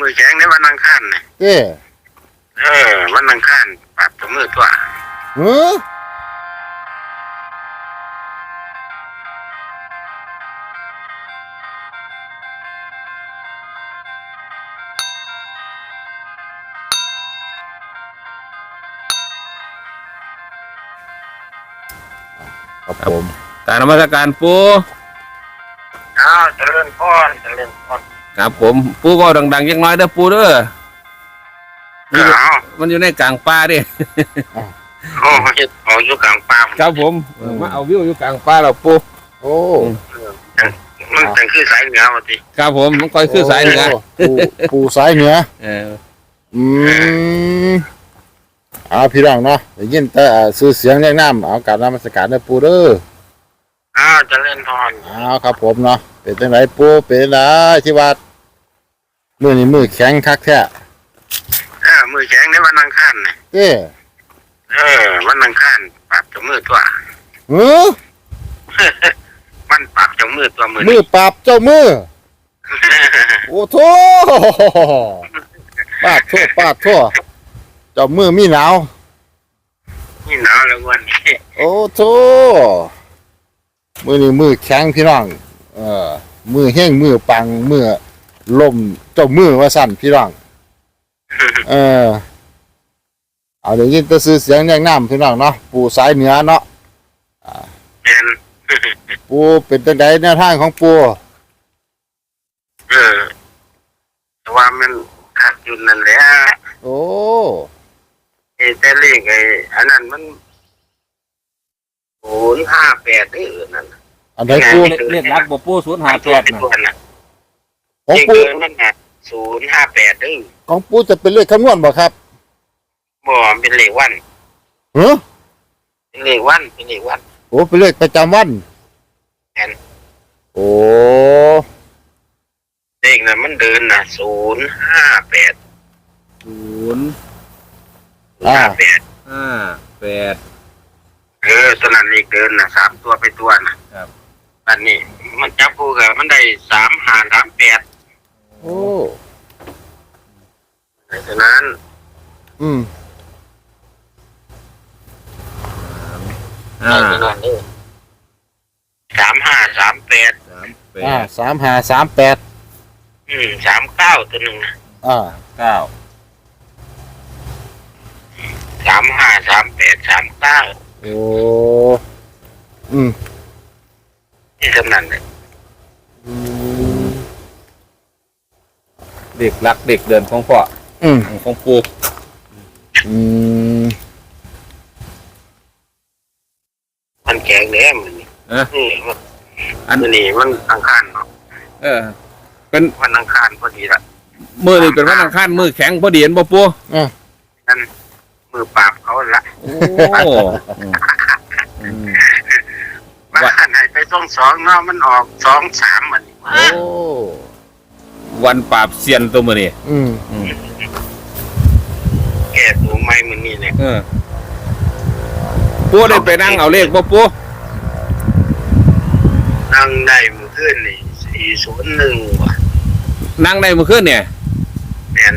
มือแข็งในวันอังคารน่ะเจ้เออวันอังคารปรับตัวมือตัวเออครับผม การนมัสการปูอ้าวเจริญพรเจริญพร ครับผมปูก็ดังๆยังน้อยเด้อปูเด้อเอ้ามันอยู่ในกลางป่าเดิโอ้เฮ็ดเอาอยู่กลางป่าครับผมเออมาเอาวิวอยู่กลางป่าแล้วปูโอ้มันเป็นคือสายเหนือว่าติครับผมมันคอยคือสายเหนือโปูปูสายเหนือเอออืมเอาพี่น้องเนาะได้ยินแต่อ่าซื้อเสียงเรียกน้ำเอาการนมัสการได้ปูเด้ออ้าวเจริญพร เอาครับผมเนาะเป็นจังไรปูเป็นจังไรที่ว่า มือนี่มือแข็งคักแท้เออมือแข็งในวันอังคารน่ะเจ้เออ วันอังคารปรับตัวมือตัว เออมันปรับตัวมือตัวมือมือปราบเจ้ามือ โอ้โถปาดโทษปาดโทษเจ้ามือมีหนาว นี่หนาวแล้ววันนี้โอ้โถมือนี่มือแข็งพี่น้อง เออ มือแห้งมือปังมือ ลมเจ้ามือว่าสั่นพี่น้อง เออ เอาเดี๋ยวยินแตะซื้อเสียงแรงน้ำพี่น้องเนาะปูสายเหนือเนาะเป็นปูเป็นตังใดแนวทางของปูเออแต่ว่ามันขาดอยู่นั่นแหละโอ้ไอ้แต่เลขไอ้อันนั้นมันศูนย์ห้าแปดเออนั่นน่ะอันไหนปูเรียกรักบ่ปูศูนย์หาแปดเป็นนะตัวน่ะ ของเลขปูเกินนั่นน่ะศูนย์ห้าแปดเออของปูจะเป็นเลขคำนวณบ่ครับบ่มันเป็นเลขวันเฮ้อเป็นเลขวัน เป็นเลขวัน โอ้เป็นเลขประจำวันแม่น โอ้เลขน่ะมันเดินน่ะศูนย์ห้าแปดศูนย์อ่าห้าแปดห้าแปด เออตอนนั้นเลขเดินน่ะสามตัวไปตัวน่ะครับ อันนี้ มันจับคู่กับมันได้สามห้าสามแปด โอ้ฉะนั้นอืมห้าฉะนั้นเออสามห้าสามแปดสามแปอ่าดสามห้าสามแปดอืมสามเก้าตัวหนึ่งน่ะอ่าเก้าสามห้าสามแปดสามเก้าโอ้อืมที่สำนันเลยอืม เด็กรักเด็กเดินของพ่ออืมของปูอืมมันแข็งแน่มันนี่เออนี่มันอันมันนี่มันอังคารเนาะเออ เป็นวันอังคารพอดีละมือนี่เป็นวันอังคารมือแข็งพอดีเห็นบ่ปูนั่นมือปราบเขาละโอ้อืมอืมบ้านให้ไปส่งสองเนาะมันออกสองสามมันนี่โอ้ วันปราบเซียนตัวมือนี่อืมอืมแก่ตัวไม้มันนี่เนี่ยเออปูได้ไปนั่งเอาเลขบ่ปูนั่งได้มือขึ้นนี่สี่ศูนย์หนึ่งว่ะนั่งได้เมื่อคืนเนี่ยแมน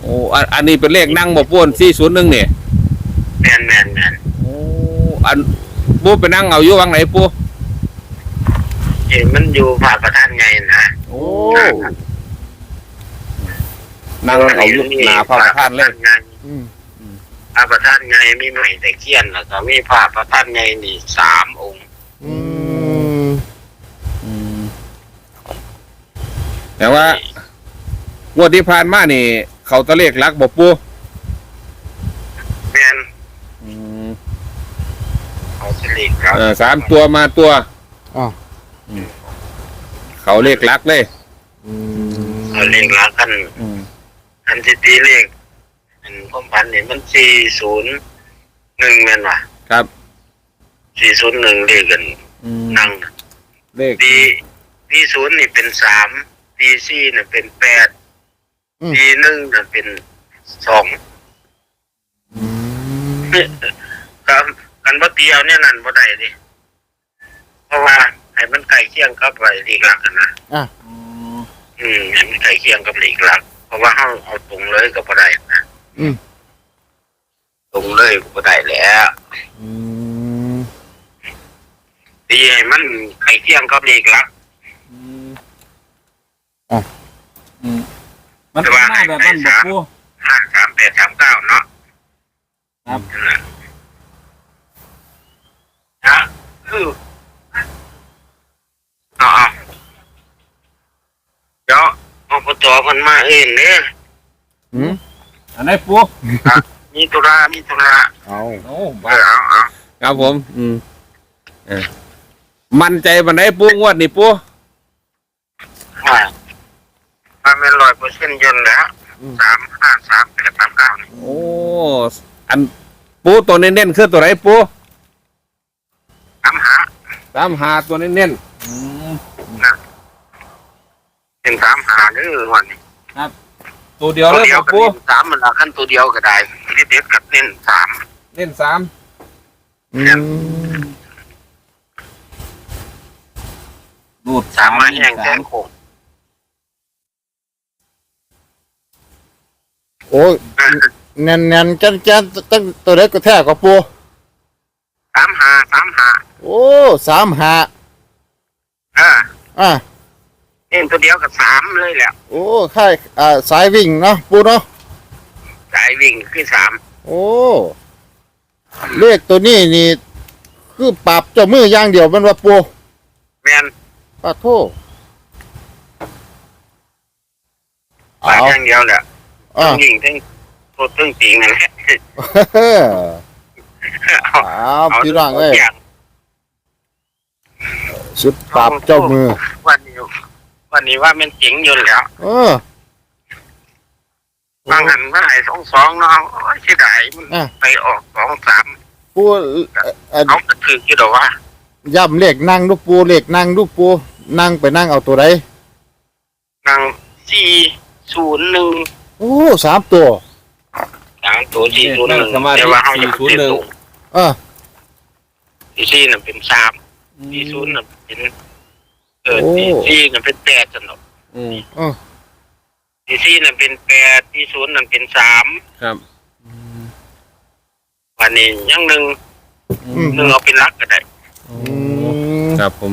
โอ้อันอันนี้เป็นเลขนั่งบ่ปูน401เนี่ยแมนแมนแมนโอ้อันปูไปนั่งเอาอยู่วังไหนปูเห็นมันอยู่ภาคประธานไงนะโอ้ นั่งเอาอยู่หน้าพระประธานเลยไงอืมพระประธานไงมีใหม่แต่เขียนแล้วก็มีพระประธานไงนี่สามองค์อืมอืมแต่ว่างวดที่ผ่านมานี่ เขาตะเลขรักบ่ปูแมนอืมเขาจะเรียกครับเออสามตัวมาตัว อ๋อเขาเลขรักเลย อืม เขาเรียกแล้วกันอืม อันที่ตีเลขอันพ่อพันเนี่ยมันสี่ศูนย์หนึ่งแม่นว่ะครับสี่ศูนย์หนึ่งเลขกันอืมนั่งเลข ตีตีศูนย์นี่เป็นสามตีสี่เนี่ยเป็นแปดตีหนึ่งเนี่ยเป็นสองอืมครับกันบ่ตีเอาเนี่ยนั่นบ่ได้ดิเพราะว่าให้มันใกล้เคียงกับไว้เลขหลักกันนะ อะอืมอืมให้มันใกล้เคียงกับเลขหลักเพ ราะว่าเขาเอาตรงเลยก็บ่ได้นะอืมตรงเลยก็บ่ได้แล้วอืมตีให้มันไข่เที่ยงกับเลขหลักอืมอืมมันเป็นหน้าแบบนั้นบ่ปูห้าสามแปดสามเก้าเนาะครับนั่นน่ะนะคือเอาเอาเดี๋ยว อบตมันมาเองเนี่ยอืมอันไหนปูมีตุลามีตุลาเอาโอ้เออเอาเอาครับผม อืมเออมั่นใจบันไดปูงวดนี่ปูว่ามันเป็นร้อยเปอร์เซ็นต์ยนต์แล้วสามห้าสามแปดสามเก้านี่โอ้อันปูตัวเน้นๆคือตัวไหนปูสามหาตามหาตัวเน้นอืมเป็นสามหาเด้อวันนี้ ๆตัวเดียวตัเลวยเดียวบ่กับปูเน้นสามมันละขั้นตัวเดียวก็ได้ที่เด็ดกับเน้นสามเน้นสามอืมรูดสามมาแห้งแทงโคงโอ้ยแน่นแน่นๆแกนแกนตั้งตัวเล็กก็แท้กับปูสามหาสามหาโอ้สามหาเอออะ เน้นตัวเดียวกับสามเลยแหละโอ้ค่ายอ่าสายวิ่งเนาะปูเนาะสายวิ่งคือสามโอ้เลขตัวนี้นี่ คือปรับเจ้ามืออย่างเดียวมันว่าปูแมนปาโทปาเอา อย่างเดียวแหละอะทั้งวิ่งทั้งโคตรทั้งจริงนั่นแหละเอาเอาพี่ร่างเอ้ยย่าง สุดปรับเจ้ามือ วันนี้วันนี้ว่ามันจริงอยู่แล้วเออบางหันเมื่อไหร่สองสองเนาะโอ้ยเสียดายมันไปออกสองสามปูเอ่อเอ่อเอากระถือกี่ดอกว่าย่ำเลขนั่งลูกปูเลขนั่งลูกปูนั่งไปนั่งเอาตัวใดนางสี่ศูนย์หนึ่งโอ้สามตัวนางตัวสี่ศูนย์หนึ่งแต่ว่าเขาจะเป็นสูงเออสี่สี่น่ะเป็นสามสี่ศูนย์น่ะเป็น เออสี่สี่น่ะเป็นแปดสนกอืมเออสี่สี่น่ะเป็นแปดสี่ศูนย์น่ะเป็นสามครับวันนี้ยังหนึ่งอืมหนึ่งเอาเป็นรักก็ได้อืมครับผม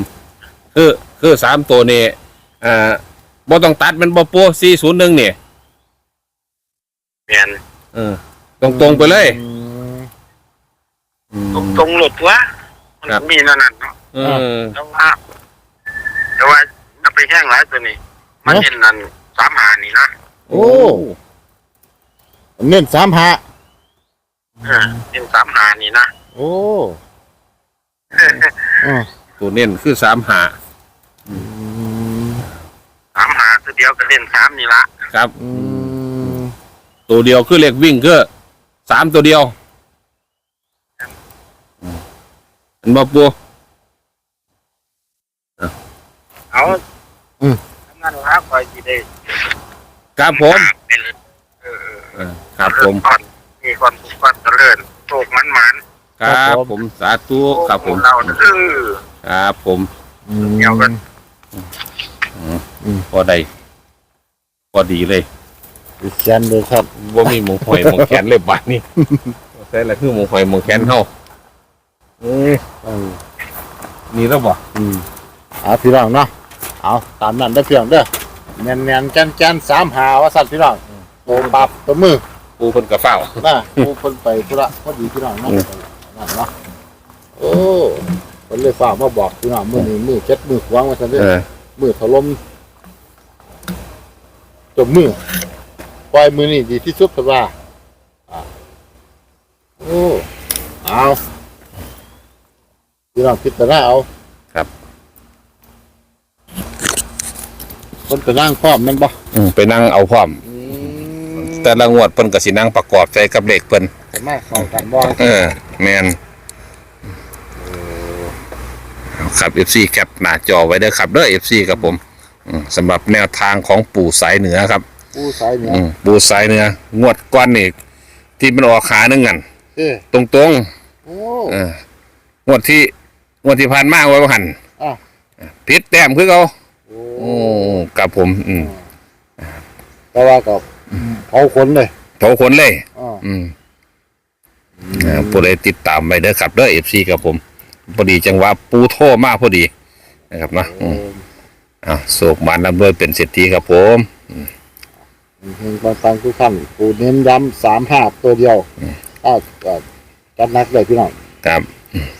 คือคือสามตัวนี่เอ่อบ่ต้องตัดมันบ่ปูสี่ศูนย์หนึ่งนี่แม่นเออตรงตรงๆไปเลยอืมอืมตรงตรงหลุดวะมันครับมีนั่นน่ะเนาะเออแต่ว่า แต่ว่าเอาไปแห้งหลายตัวนี้มันเห็นนั่นสามหานี่นะโอ้ เน้นสามหาเออเป็นสามหานี่นะโอ้เออตัวเน้นคือสามหาอืมสามหาตัวเดียวก็เล่นสามนี่ละครับ อืมตัวเดียวคือเลขวิ่งคือสามตัวเดียวเห็นบ่ปู เอาอืมนั่นละคอยจีได้ครับผมไปเลยเออเออครับผมเจญพรมีความสุขความเจริญโชคมันมันครับผมสาธุครับผมเราเออ ครับผมอืม เดี๋ยวกันพอได้พอดีเลยอีกแขนเลยครับ ว่ามีหมงหอยหมงแขนเลยบาดนี่ใช่แล้วคือหมงหอยหมงแขนเฮาเออเออนี่แล้วบ่อืมเอาพี่น้องเนาะ เอาตามนั้นได้อพี่น้องเด้อแน่นแน่นๆแกนแกนสามหาว่าสัตว์พี่น้องโตปรับตัวมือปูเพิ่นกระเฝ้า นะผู้คนไปธุระพอดีพี่น้องเนาะอืม นั่นเนาะโอ้คนเลยฝากมาบอกพี่น้องมือนี้มือเจ็ดมือขวางมาสันเด้อ เออมือถล่มจมมือปล่อยมือนี่ดีที่สุดครับว่าอ่าโอ้เอาพี่น้องคิดแต่ละเอา ครับคนก็นั่งพร้อมแมันบ่อืมไปนั่งเอาพร้อมแต่ละงวดเพิ่นก็สินั่งประกอบใจกับเลขเพิ่นแต่มาเข้ากันบ่เออแม่นเอาครับ FC แคปหน้าจอไว้เด้อครับเด้อ FC ครับผมอืมสำหรับแนวทางของปู่สายเหนือครับ ผู้สายเหนืออืมปู่สายเหนืองวดก้อนนี่ที่มันออกขาหนึงกันเอ้ตรงๆโอ้เอองวดที่งวดที่ผ่านมาไว้ว่าหันอะพิษแต้มคือเขา โอ้โอ้กับผม อืมแต่แต่ว่าก็เผาขนเลยโถคนเลยอ่าอืมอ่าผู้ใดติดตามไปเด้อครับเด้อเอฟซีครับผมพอดีจังหวะปูโทรมาพอดีนะครับเนาะอืมอ่าโศกมานลำด้วยเป็นเศรษฐีครับผมเฮงปังปังทุกท่านปูเน้นย้ำสามห้าตัวเดียวอ่าก็จัดหนักเลยพี่น้อง ครับส